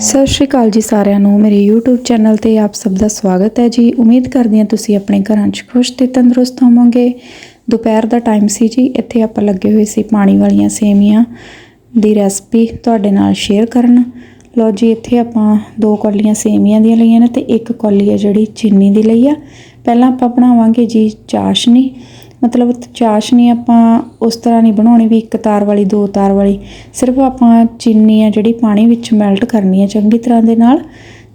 ਸਤਿ ਸ਼੍ਰੀ ਅਕਾਲ ਜੀ ਸਾਰਿਆਂ ਨੂੰ। ਮੇਰੇ YouTube ਚੈਨਲ ਤੇ ਆਪ ਸਭ ਦਾ ਸਵਾਗਤ ਹੈ ਜੀ। ਉਮੀਦ ਕਰਦੀ ਹਾਂ ਤੁਸੀਂ ਆਪਣੇ ਘਰਾਂ 'ਚ ਖੁਸ਼ ਤੇ ਤੰਦਰੁਸਤ ਹੋਵੋਗੇ। ਦੁਪਹਿਰ ਦਾ ਟਾਈਮ ਸੀ ਜੀ। ਇੱਥੇ ਆਪਾਂ ਲੱਗੇ ਹੋਏ ਸੀ ਪਾਣੀ ਵਾਲੀਆਂ ਸੇਮੀਆਂ ਦੀ ਰੈਸਪੀ ਤੁਹਾਡੇ ਨਾਲ ਸ਼ੇਅਰ ਕਰਨ। ਲਓ ਜੀ, ਇੱਥੇ ਆਪਾਂ ਦੋ ਕੌਲੀਆਂ ਸੇਮੀਆਂ ਦੀਆਂ ਲਈਆਂ ਨੇ ਤੇ ਇੱਕ ਕੌਲੀ ਹੈ ਜਿਹੜੀ ਚੀਨੀ ਦੀ ਲਈ ਆ। ਪਹਿਲਾਂ ਆਪਾਂ ਬਣਾਵਾਂਗੇ ਜੀ ਚਾਸ਼ਨੀ। ਮਤਲਬ ਚਾਸ਼ਨੀ ਆਪਾਂ ਉਸ ਤਰ੍ਹਾਂ ਨਹੀਂ ਬਣਾਉਣੀ ਵੀ ਇੱਕ ਤਾਰ ਵਾਲੀ, ਦੋ ਤਾਰ ਵਾਲੀ। ਸਿਰਫ ਆਪਾਂ ਚੀਨੀ ਆ ਜਿਹੜੀ ਪਾਣੀ ਵਿੱਚ ਮੈਲਟ ਕਰਨੀ ਹੈ ਚੰਗੀ ਤਰ੍ਹਾਂ ਦੇ ਨਾਲ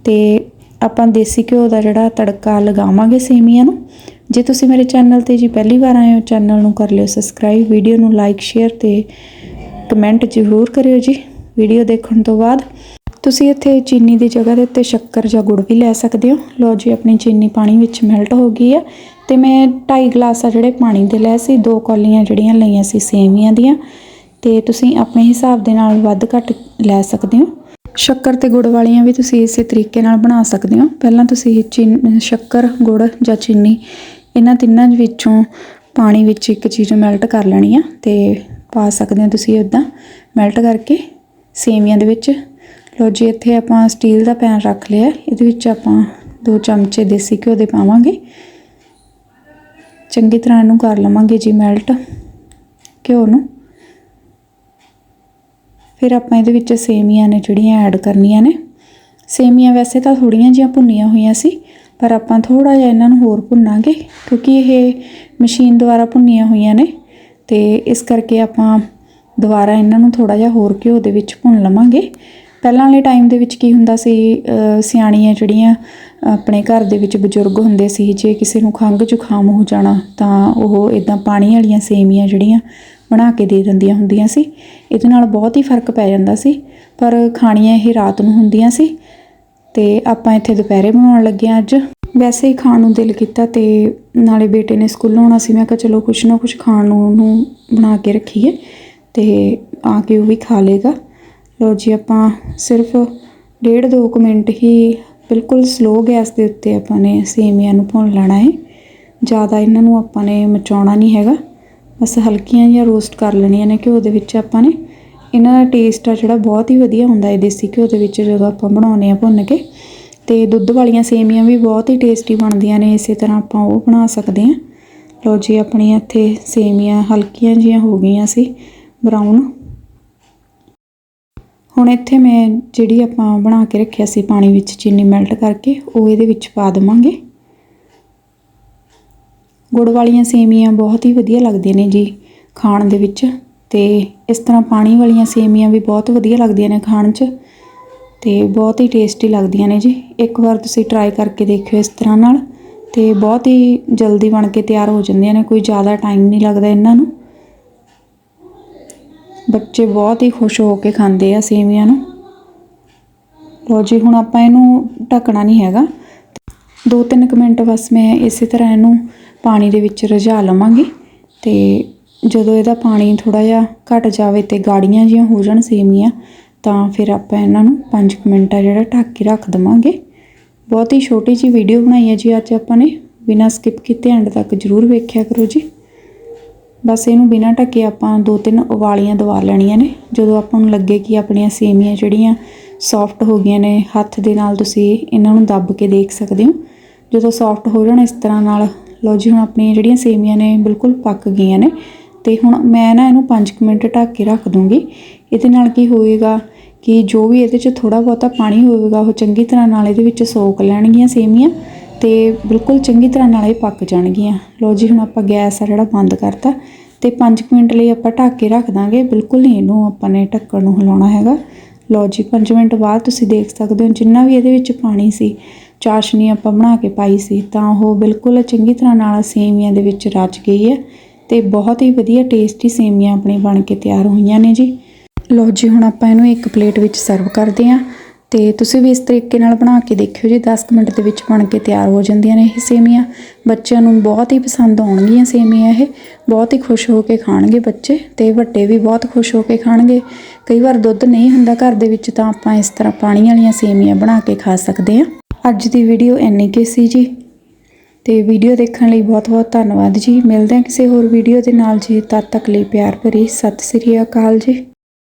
ਤੇ ਆਪਾਂ ਦੇਸੀ ਘਿਓ ਦਾ ਜਿਹੜਾ ਤੜਕਾ ਲਗਾਵਾਂਗੇ ਸੇਮੀਆਂ ਨੂੰ। ਜੇ ਤੁਸੀਂ ਮੇਰੇ ਚੈਨਲ ਤੇ ਜੀ ਪਹਿਲੀ ਵਾਰ ਆਏ ਹੋ ਚੈਨਲ ਨੂੰ ਕਰ ਲਿਓ ਸਬਸਕ੍ਰਾਈਬ ਵੀਡੀਓ ਨੂੰ ਲਾਈਕ ਸ਼ੇਅਰ ਤੇ ਕਮੈਂਟ ਜ਼ਰੂਰ ਕਰਿਓ ਜੀ ਵੀਡੀਓ ਦੇਖਣ ਤੋਂ ਬਾਅਦ। ਤੁਸੀਂ ਇੱਥੇ ਚੀਨੀ ਦੀ ਜਗ੍ਹਾ ਦੇ ਉੱਤੇ ਸ਼ੱਕਰ ਜਾਂ ਗੁੜ ਵੀ ਲੈ ਸਕਦੇ ਹੋ। ਲਓ ਜੀ, ਆਪਣੀ ਚੀਨੀ ਪਾਣੀ ਵਿੱਚ ਮੈਲਟ ਹੋ ਗਈ ਹੈ ਤੇ ਮੈਂ 2.5 ਗਲਾਸ ਆ ਜਿਹੜੇ ਪਾਣੀ ਦੇ ਲਏ ਸੀ, ਦੋ ਕੌਲੀਆਂ ਜਿਹੜੀਆਂ ਲਈਆਂ ਸੀ ਸੇਵੀਆਂ ਦੀਆਂ। ਤੇ ਤੁਸੀਂ ਆਪਣੇ ਹਿਸਾਬ ਦੇ ਨਾਲ ਵੱਧ ਘੱਟ ਲੈ ਸਕਦੇ ਹੋ। ਸ਼ੱਕਰ ਤੇ ਗੁੜ ਵਾਲੀਆਂ ਵੀ ਤੁਸੀਂ ਇਸੇ ਤਰੀਕੇ ਨਾਲ ਬਣਾ ਸਕਦੇ ਹੋ। ਪਹਿਲਾਂ ਤੁਸੀਂ ਚੀਨ, ਸ਼ੱਕਰ, ਗੁੜ ਜਾਂ ਚੀਨੀ, ਇਹਨਾਂ ਤਿੰਨਾਂ ਵਿੱਚੋਂ ਪਾਣੀ ਵਿੱਚ ਇੱਕ ਚੀਜ਼ ਮੈਲਟ ਕਰ ਲੈਣੀ ਆ ਤੇ ਪਾ ਸਕਦੇ ਹੋ ਤੁਸੀਂ ਇਦਾਂ ਮੈਲਟ ਕਰਕੇ ਸੇਵੀਆਂ ਦੇ ਵਿੱਚ। ਲੋ ਜੀ, ਇੱਥੇ ਆਪਾਂ ਸਟੀਲ ਦਾ ਪੈਨ ਰੱਖ ਲਿਆ। ਇਹਦੇ ਵਿੱਚ ਆਪਾਂ ਦੋ ਚਮਚੇ ਦੇਸੀ ਘਿਓ ਦੇ ਪਾਵਾਂਗੇ। ਚੰਗੀ ਤਰ੍ਹਾਂ ਇਹਨੂੰ ਕਰ ਲਵਾਂਗੇ ਜੀ ਮੈਲਟ ਘਿਓ ਨੂੰ। ਫਿਰ ਆਪਾਂ ਇਹਦੇ ਵਿੱਚ ਸੇਮੀਆਂ ਨੇ ਜਿਹੜੀਆਂ ਐਡ ਕਰਨੀਆਂ ਨੇ। ਸੇਮੀਆਂ ਵੈਸੇ ਤਾਂ ਥੋੜੀਆਂ ਜਿਹੀਆਂ ਭੁੰਨੀਆਂ ਹੋਈਆਂ ਸੀ, ਪਰ ਆਪਾਂ ਥੋੜਾ ਜਿਹਾ ਇਹਨਾਂ ਨੂੰ ਹੋਰ ਭੁੰਨਾਂਗੇ ਕਿਉਂਕਿ ਇਹ ਮਸ਼ੀਨ ਦੁਆਰਾ ਭੁੰਨੀਆਂ ਹੋਈਆਂ ਨੇ ਤੇ ਇਸ ਕਰਕੇ ਆਪਾਂ ਦੁਬਾਰਾ ਇਹਨਾਂ ਨੂੰ ਥੋੜਾ ਜਿਹਾ ਹੋਰ ਘਿਓ ਦੇ ਵਿੱਚ ਭੁੰਨ ਲਵਾਂਗੇ। ਪਹਿਲਾਂ ਵਾਲੇ ਟਾਈਮ ਦੇ ਵਿੱਚ ਕੀ ਹੁੰਦਾ ਸੀ ਸਿਆਣੀਆਂ ਜਿਹੜੀਆਂ ਆਪਣੇ ਘਰ ਦੇ ਵਿੱਚ ਬਜ਼ੁਰਗ ਹੁੰਦੇ ਸੀ, ਜੇ ਕਿਸੇ ਨੂੰ ਖੰਘ ਜ਼ੁਕਾਮ ਹੋ ਜਾਣਾ, ਤਾਂ ਉਹ ਇਦਾਂ ਪਾਣੀ ਵਾਲੀਆਂ ਸੇਮੀਆਂ ਜਿਹੜੀਆਂ ਬਣਾ ਕੇ ਦੇ ਦਿੰਦੀਆਂ ਹੁੰਦੀਆਂ ਸੀ। ਇਹਦੇ ਨਾਲ ਬਹੁਤ ਹੀ ਫ਼ਰਕ ਪੈ ਜਾਂਦਾ ਸੀ, ਪਰ ਖਾਣੀਆਂ ਇਹ ਰਾਤ ਨੂੰ ਹੁੰਦੀਆਂ ਸੀ ਤੇ ਆਪਾਂ ਇੱਥੇ ਦੁਪਹਿਰੇ ਬਣਾਉਣ ਲੱਗੇ ਹਾਂ ਅੱਜ। ਵੈਸੇ ਹੀ ਖਾਣ ਨੂੰ ਦਿਲ ਕੀਤਾ ਤੇ ਨਾਲੇ ਬੇਟੇ ਨੇ ਸਕੂਲੋਂ ਆਉਣਾ ਸੀ, ਮੈਂ ਕਿਹਾ ਚਲੋ ਕੁਛ ਨਾ ਕੁਛ ਖਾਣ ਨੂੰ ਉਹਨੂੰ ਬਣਾ ਕੇ ਰੱਖੀਏ ਤੇ ਆ ਕੇ ਉਹ ਵੀ ਖਾ ਲੇਗਾ ਲੋ ਜੀ ਆਪਾਂ ਸਿਰਫ ਡੇਢ ਦੋ ਕੁ ਮਿੰਟ ਹੀ ਬਿਲਕੁਲ ਸਲੋ ਗੈਸ ਦੇ ਉੱਤੇ ਆਪਾਂ ਨੇ ਸੇਮੀਆਂ ਨੂੰ ਭੁੰਨ ਲੈਣਾ ਹੈ। ਜ਼ਿਆਦਾ ਇਹਨਾਂ ਨੂੰ ਆਪਾਂ ਨੇ ਮਚਾਉਣਾ ਨਹੀਂ ਹੈਗਾ। ਬਸ ਹਲਕੀਆਂ ਜਿਹੀਆਂ ਰੋਸਟ ਕਰ ਲੈਣੀਆਂ ਨੇ ਘਿਓ ਦੇ ਵਿੱਚ ਆਪਾਂ ਨੇ ਇਹਨਾਂ ਦਾ ਟੇਸਟ ਆ ਜਿਹੜਾ ਬਹੁਤ ਹੀ ਵਧੀਆ ਹੁੰਦਾ ਹੈ ਦੇਸੀ ਘਿਓ ਦੇ ਵਿੱਚ ਜਦੋਂ ਆਪਾਂ ਬਣਾਉਂਦੇ ਆ ਭੁੰਨ ਕੇ। ਤੇ ਦੁੱਧ ਵਾਲੀਆਂ ਸੇਮੀਆਂ ਵੀ ਬਹੁਤ ਹੀ ਟੇਸਟੀ ਬਣਦੀਆਂ ਨੇ, ਇਸੇ ਤਰ੍ਹਾਂ ਆਪਾਂ ਉਹ ਬਣਾ ਸਕਦੇ ਹਾਂ। ਲੋ ਜੀ, ਆਪਣੀਆਂ ਇੱਥੇ ਸੇਮੀਆਂ ਹਲਕੀਆਂ ਜੀਆਂ ਹੋ ਗਈਆਂ ਸੀ। ਬਰਾਊਨ ਹੁਣ ਇੱਥੇ ਮੈਂ ਜਿਹੜੀ ਆਪਾਂ ਬਣਾ ਕੇ ਰੱਖਿਆ ਸੀ ਪਾਣੀ ਵਿੱਚ ਚੀਨੀ ਮੈਲਟ ਕਰਕੇ, ਉਹ ਇਹਦੇ ਵਿੱਚ ਪਾ ਦਵਾਂਗੇ। ਗੁੜ ਵਾਲੀਆਂ ਸੇਮੀਆਂ ਬਹੁਤ ਹੀ ਵਧੀਆ ਲੱਗਦੀਆਂ ਨੇ ਜੀ ਖਾਣ ਦੇ ਵਿੱਚ ਤੇ ਇਸ ਤਰ੍ਹਾਂ ਪਾਣੀ ਵਾਲੀਆਂ ਸੇਮੀਆਂ ਵੀ ਬਹੁਤ ਵਧੀਆ ਲੱਗਦੀਆਂ ਨੇ ਖਾਣ 'ਚ ਤੇ ਬਹੁਤ ਹੀ ਟੇਸਟੀ ਲੱਗਦੀਆਂ ਨੇ ਜੀ। ਇੱਕ ਵਾਰ ਤੁਸੀਂ ਟਰਾਈ ਕਰਕੇ ਦੇਖਿਓ ਇਸ ਤਰ੍ਹਾਂ ਨਾਲ ਤੇ ਬਹੁਤ ਹੀ ਜਲਦੀ ਬਣ ਕੇ ਤਿਆਰ ਹੋ ਜਾਂਦੀਆਂ ਨੇ, ਕੋਈ ਜ਼ਿਆਦਾ ਟਾਈਮ ਨਹੀਂ ਲੱਗਦਾ ਇਹਨਾਂ ਨੂੰ। ਬੱਚੇ ਬਹੁਤ ਹੀ ਖੁਸ਼ ਹੋ ਕੇ ਖਾਂਦੇ ਆ ਸੇਵੀਆਂ ਨੂੰ। ਲੋ ਜੀ, ਹੁਣ ਆਪਾਂ ਇਹਨੂੰ ਢੱਕਣਾ ਨਹੀਂ ਹੈਗਾ। ਦੋ ਤਿੰਨ ਕੁ ਮਿੰਟ ਬਸ ਮੈਂ ਇਸੇ ਤਰ੍ਹਾਂ ਇਹਨੂੰ ਪਾਣੀ ਦੇ ਵਿੱਚ ਰਝਾ ਲਵਾਂਗੀ ਤੇ ਜਦੋਂ ਇਹਦਾ ਪਾਣੀ ਥੋੜਾ ਜਿਹਾ ਘਟ ਜਾਵੇ ਤੇ ਗਾੜੀਆਂ ਜਿਹੀਆਂ ਹੋ ਜਾਣ ਸੇਮੀਆਂ ਤਾਂ ਫਿਰ ਆਪਾਂ ਇਹਨਾਂ ਨੂੰ 5 ਮਿੰਟ ਆ ਜਿਹੜਾ ਢੱਕ ਕੇ ਰੱਖ ਦਵਾਂਗੇ। ਬਹੁਤ ਹੀ ਛੋਟੀ ਜੀ ਵੀਡੀਓ ਬਣਾਈ ਹੈ ਜੀ ਅੱਜ ਆਪਾਂ ਨੇ। ਬਿਨਾਂ ਸਕਿਪ ਕੀਤੇ ਐਂਡ ਤੱਕ ਜਰੂਰ ਵੇਖਿਆ ਕਰੋ ਜੀ। ਬਸ ਇਹਨੂੰ ਬਿਨਾਂ ਢੱਕੇ ਆਪਾਂ ਦੋ ਤਿੰਨ ਉਵਾਲੀਆਂ ਦਵਾ ਲੈਣੀਆਂ ਨੇ। ਜਦੋਂ ਆਪਾਂ ਨੂੰ ਲੱਗੇ ਕਿ ਆਪਣੀਆਂ ਸੇਮੀਆਂ ਜਿਹੜੀਆਂ ਸੌਫਟ ਹੋ ਗਈਆਂ ਨੇ, ਹੱਥ ਦੇ ਨਾਲ ਤੁਸੀਂ ਇਹਨਾਂ ਨੂੰ ਦੱਬ ਕੇ ਦੇਖ ਸਕਦੇ ਹੋ। ਜਦੋਂ ਸੌਫਟ ਹੋ ਜਾਣ ਇਸ ਤਰ੍ਹਾਂ ਨਾਲ, ਲਓ ਜੀ ਹੁਣ ਆਪਣੀਆਂ ਜਿਹੜੀਆਂ ਸੇਮੀਆਂ ਨੇ ਬਿਲਕੁਲ ਪੱਕ ਗਈਆਂ ਨੇ। ਤੇ ਹੁਣ ਮੈਂ ਨਾ ਇਹਨੂੰ 5 ਮਿੰਟ ਢੱਕ ਕੇ ਰੱਖ ਦੂੰਗੀ। ਇਹਦੇ ਨਾਲ ਕੀ ਹੋਏਗਾ ਕਿ ਜੋ ਵੀ ਇਹਦੇ 'ਚ ਥੋੜਾ ਬਹੁਤਾ ਪਾਣੀ ਹੋਵੇਗਾ, ਉਹ ਚੰਗੀ ਤਰ੍ਹਾਂ ਨਾਲ ਇਹਦੇ ਵਿੱਚ ਸੋਕ ਲੈਣਗੀਆਂ ਸੇਮੀਆਂ। ਤੇ ਬਿਲਕੁਲ ਚੰਗੀ ਤਰ੍ਹਾਂ ਨਾਲ ਇਹ ਪੱਕ ਜਾਣਗੀਆਂ। ਲਓ ਜੀ, ਹੁਣ ਆਪਾਂ ਗੈਸ ਆ ਜਿਹੜਾ ਬੰਦ ਕਰਤਾ ਤੇ 5 ਮਿੰਟ ਲਈ ਆਪਾਂ ਢੱਕ ਕੇ ਰੱਖ ਦਾਂਗੇ। ਬਿਲਕੁਲ ਨਹੀਂ ਇਹਨੂੰ ਆਪਾਂ ਨੇ ਢੱਕਣ ਨੂੰ ਹਿਲਾਉਣਾ ਹੈਗਾ। ਲਓ ਜੀ 5 ਮਿੰਟ ਬਾਅਦ ਤੁਸੀਂ ਦੇਖ ਸਕਦੇ ਹੋ ਜਿੰਨਾ ਵੀ ਇਹਦੇ ਵਿੱਚ ਪਾਣੀ ਸੀ, ਚਾਸ਼ਨੀ ਆਪਾਂ ਬਣਾ ਕੇ ਪਾਈ ਸੀ, ਤਾਂ ਉਹ ਬਿਲਕੁਲ ਚੰਗੀ ਤਰ੍ਹਾਂ ਨਾਲ ਸੇਮੀਆਂ ਦੇ ਵਿੱਚ ਰਚ ਗਈ ਹੈ ਤੇ ਬਹੁਤ ਹੀ ਵਧੀਆ ਟੇਸਟੀ ਸੇਮੀਆਂ ਆਪਣੀ ਬਣ ਕੇ ਤਿਆਰ ਹੋਈਆਂ ਨੇ ਜੀ। ਲਓ ਜੀ, ਹੁਣ ਆਪਾਂ ਇਹਨੂੰ ਇੱਕ ਪਲੇਟ ਵਿੱਚ ਸਰਵ ਕਰਦੇ ਹਾਂ। ਤੇ ਤੁਸੀਂ ਵੀ ਇਸ ਤਰੀਕੇ ਨਾਲ ਬਣਾ ਕੇ ਦੇਖਿਓ ਜੀ 10 ਮਿੰਟ ਦੇ ਵਿੱਚ ਬਣ ਕੇ ਤਿਆਰ ਹੋ ਜਾਂਦੀਆਂ ਨੇ ਇਹ ਸੇਮੀਆਂ। ਬੱਚਿਆਂ ਨੂੰ ਬਹੁਤ ਹੀ ਪਸੰਦ ਆਉਣਗੀਆਂ ਸੇਮੀਆਂ ਇਹ। ਬਹੁਤ ਹੀ ਖੁਸ਼ ਹੋ ਕੇ ਖਾਣਗੇ ਬੱਚੇ ਤੇ ਵੱਡੇ ਵੀ ਬਹੁਤ ਖੁਸ਼ ਹੋ ਕੇ ਖਾਣਗੇ। ਕਈ ਵਾਰ ਦੁੱਧ ਨਹੀਂ ਹੁੰਦਾ ਘਰ ਦੇ ਵਿੱਚ ਤਾਂ ਆਪਾਂ ਇਸ ਤਰ੍ਹਾਂ ਪਾਣੀ ਵਾਲੀਆਂ ਸੇਮੀਆਂ ਬਣਾ ਕੇ ਖਾ ਸਕਦੇ ਹਾਂ। ਅੱਜ ਦੀ ਵੀਡੀਓ ਇੰਨੀ ਕੀ ਸੀ ਜੀ। ਤੇ ਵੀਡੀਓ ਦੇਖਣ ਲਈ ਬਹੁਤ ਬਹੁਤ ਧੰਨਵਾਦ ਜੀ। ਮਿਲਦੇ ਹਾਂ ਕਿਸੇ ਹੋਰ ਵੀਡੀਓ ਦੇ ਨਾਲ ਜੀ। ਤਦ ਤੱਕ ਲਈ ਪਿਆਰ ਭਰੀ ਸਤਿ ਸ੍ਰੀ ਅਕਾਲ ਜੀ।